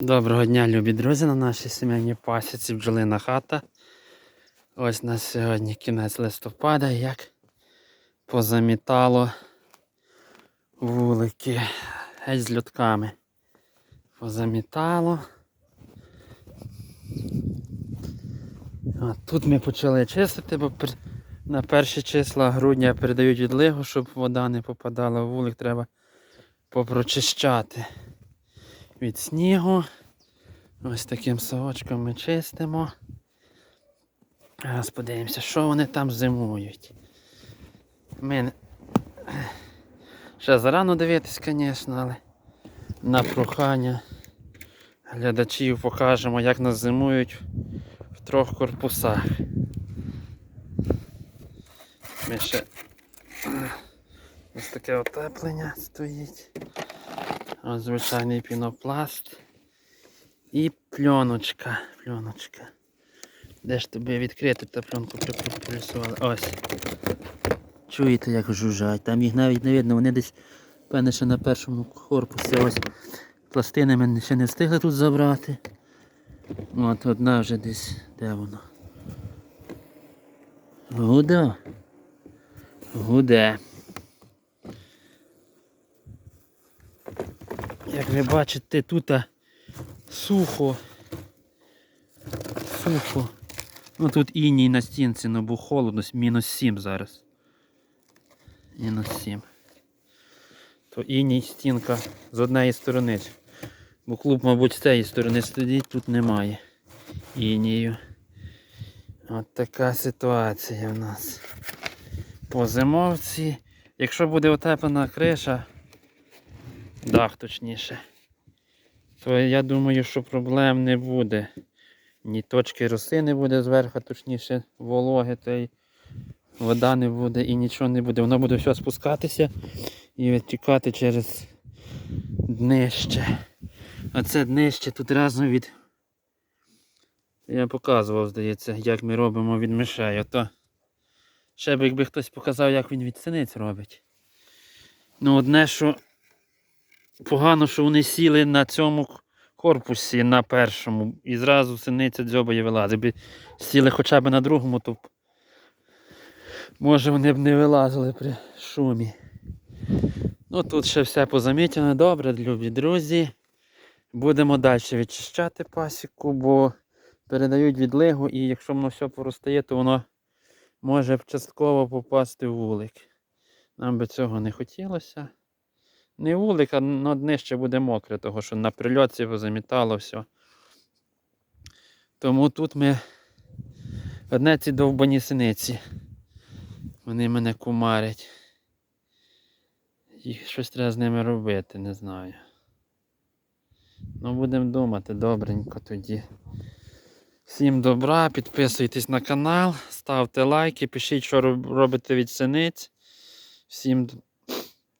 Доброго дня, любі друзі, на нашій сімейній пасіці бджолина хата. Ось на сьогодні кінець листопада, як позамітало вулики геть з льотками. Позамітало. А тут ми почали чистити, бо на перші числа грудня передають відлигу, щоб вода не попадала в вулик, треба попрочищати від снігу. Ось таким совочком ми чистимо. Зараз подивимося, що вони там зимують. Ми ще зарано дивитись, звісно, але на прохання глядачів покажемо, як нас зимують в трьох корпусах. Ми ще ось таке отеплення стоїть. Звичайний пінопласт. І пленочка. Пленочка. Де ж тобі відкрити та пленку припресували? Ось. Чуєте, як жужжать? Там їх навіть не видно, вони десь, певне, ще на першому корпусі. Ось пластини ми ще не встигли тут забрати. От одна вже десь. Де воно? Гуде. Гуде. Як ви бачите, тут сухо. Сухо. Ну тут іній на стінці, ну бо холодно, мінус 7 зараз. Мінус 7. То іній стінка з однієї сторони. Бо клуб, мабуть, з цієї сторони стоїть, тут немає інію. От така ситуація в нас. По зимовці. Якщо буде утеплена криша, дах точніше, то я думаю, що проблем не буде. Ні точки роси не буде зверху, точніше вологи, та й вода не буде і нічого не буде. Воно буде все спускатися і відтікати через днище. А це днище тут разом від. Я показував, здається, як ми робимо від мишей. Ото ще б якби хтось показав, як він від синиць робить. Ну, одне, що погано, що вони сіли на цьому корпусі на першому і зразу синиця дзьобає вилазить. Би сіли хоча б на другому, то може вони б не вилазили при шумі. Ну тут ще все позамітено. Добре, любі друзі. Будемо далі відчищати пасіку, бо передають відлигу і якщо воно все поростає, то воно може частково попасти в вулик. Нам би цього не хотілося. Не вулик, а на днище буде мокре, того що на прильотці позамітало все. Тому тут ми одне ці довбані синиці. Вони мене кумарять. І щось треба з ними робити, не знаю. Ну, будемо думати, добренько тоді. Всім добра, підписуйтесь на канал, ставте лайки, пишіть, що робите від синиць. Всім